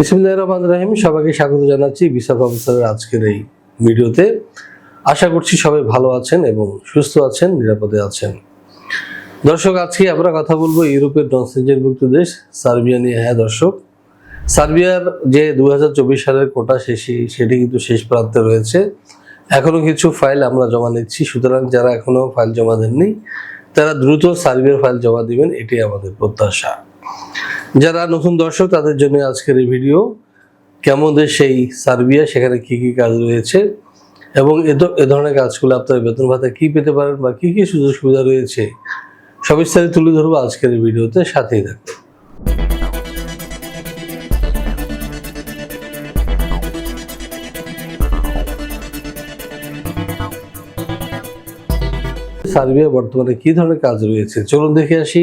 বিসমুল্লাহ রাহিম, সবাইকে স্বাগত জানাচ্ছি বিশা প্রফেসরের আজকের এই ভিডিওতে। আশা করছি সবাই ভালো আছেন এবং সুস্থ আছেন, নিরাপদে আছেন। দর্শক, আজকে আমরা কথা বলব ইউরোপের ননসেঞ্জনভুক্ত দেশ, সার্বিয়া নিয়ে। হ্যাঁ দর্শক, সার্বিয়ার যে দুই হাজার চব্বিশ সালের কোটা শেষে, সেটি কিন্তু শেষ প্রান্তে রয়েছে। এখনও কিছু ফাইল আমরা জমা নিচ্ছি, সুতরাং যারা এখনও ফাইল জমা দেননি, তারা দ্রুত সার্বিয়ার ফাইল জমা দিবেন এটি আমাদের প্রত্যাশা। যারা নতুন দর্শক, তাদের জন্য আজকের এই ভিডিও। কেমন সেই সার্বিয়া, সেখানে কি কি কাজ রয়েছে? এবং এ ধরনের কাজগুলো আপনারা বেতন ভাতা কি পেতে পারেন বা কি কি সুযোগ সুবিধা রয়েছে সবিস্তারে তুলে ধরবো আজকের এই ভিডিওতে। সাথেই থাকবে সার্বিয়া বর্তমানে কি ধরনের কাজ রয়েছে? চলুন দেখে আসি।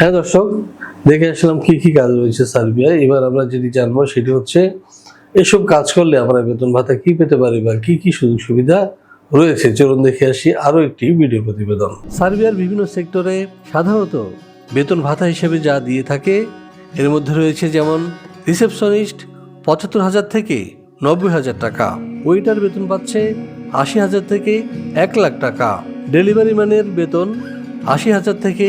হ্যাঁ দর্শক, দেখে আসলাম কি কি কাজ রয়েছে সার্বিয়ায়। এবার আমরা যেটি জানব সেটি হচ্ছে, এসব কাজ করলে আমরা বেতন ভাতা কি পেতে পারি বা কি কি সুযোগ সুবিধা রয়েছে? চলুন দেখে আসি আরও একটি ভিডিও প্রতিবেদন। সার্বিয়ার বিভিন্ন সেক্টরে সাধারণত বেতন ভাতা হিসেবে যা দিয়ে থাকে, এর মধ্যে রয়েছে যেমন রিসেপশনিস্ট পঁচাত্তর হাজার থেকে নব্বই হাজার টাকা, ওয়েটার বেতন পাচ্ছে আশি হাজার থেকে এক লাখ টাকা, ডেলিভারি ম্যানের বেতন আশি হাজার থেকে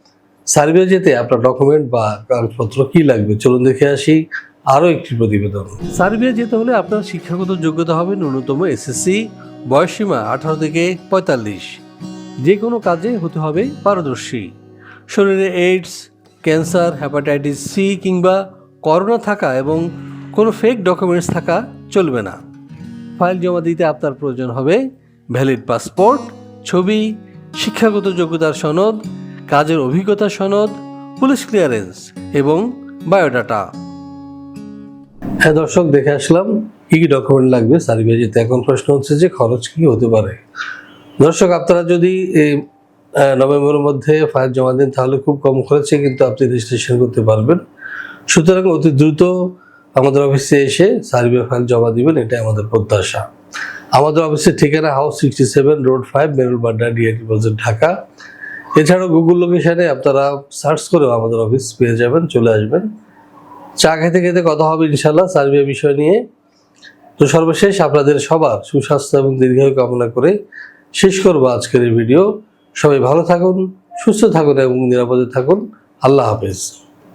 সার্বিয়া যেতে আপনার ডকুমেন্ট বা কাগজপত্র কি লাগবে? চলুন দেখে আসি আরও একটি প্রতিবেদন। সার্বিয়া যেতে হলে আপনার শিক্ষাগত যোগ্যতা হবে ন্যূনতম এসএসসি, বয়সসীমা আঠারো থেকে পঁয়তাল্লিশ। যে কোনো কাজে হতে হবে পারদর্শী। শরীরে এইডস ক্যান্সার হ্যাপাটাইটিস সি কিংবা করোনা থাকা এবং কোনো ফেক ডকুমেন্টস থাকা চলবে না। ফাইল জমা দিতে আপনার প্রয়োজন হবে ভ্যালিড পাসপোর্ট ছবি, শিক্ষাগত যোগ্যতার সনদ কাজের অভিজ্ঞতা সনদ, পুলিশ ক্লিয়ারেন্স এবং বায়োডাটা। হ্যাঁ দর্শক, দেখে আসলাম। কি কি ডকুমেন্ট লাগবে? সার্বিয়া যেতে এখন প্রশ্ন হচ্ছে যে খরচ কি হতে পারে? দর্শক, আপনারা যদি এই নভেম্বরের মধ্যে ফাইল জমা দেন, তাহলে খুব কম খরচে কিন্তু আপনি রেজিস্ট্রেশন করতে পারবেন। সুতরাং অতি দ্রুত আমাদের অফিসে এসে সার্বিয়া ফাইল জমা দিবেন এটা আমাদের প্রত্যাশা। আমাদের অফিসের ঠিকানা house sixty seven road five Merul Badda DIT বাজার ঢাকা। এছাড়াও গুগল লোকেশনে আপনারা সার্চ করেও আমাদের অফিস পেয়ে যাবেন, চলে আসবেন। চা খেতে খেতে কথা হবে ইনশাল্লাহ সার্বিয়া বিষয় নিয়ে। তো সর্বশেষ আপনাদের সবার সুস্বাস্থ্য এবং দীর্ঘায়ু কামনা করে শেষ করব আজকের এই ভিডিও সবাই ভালো থাকুন, সুস্থ থাকুন এবং নিরাপদে থাকুন। আল্লাহ হাফেজ।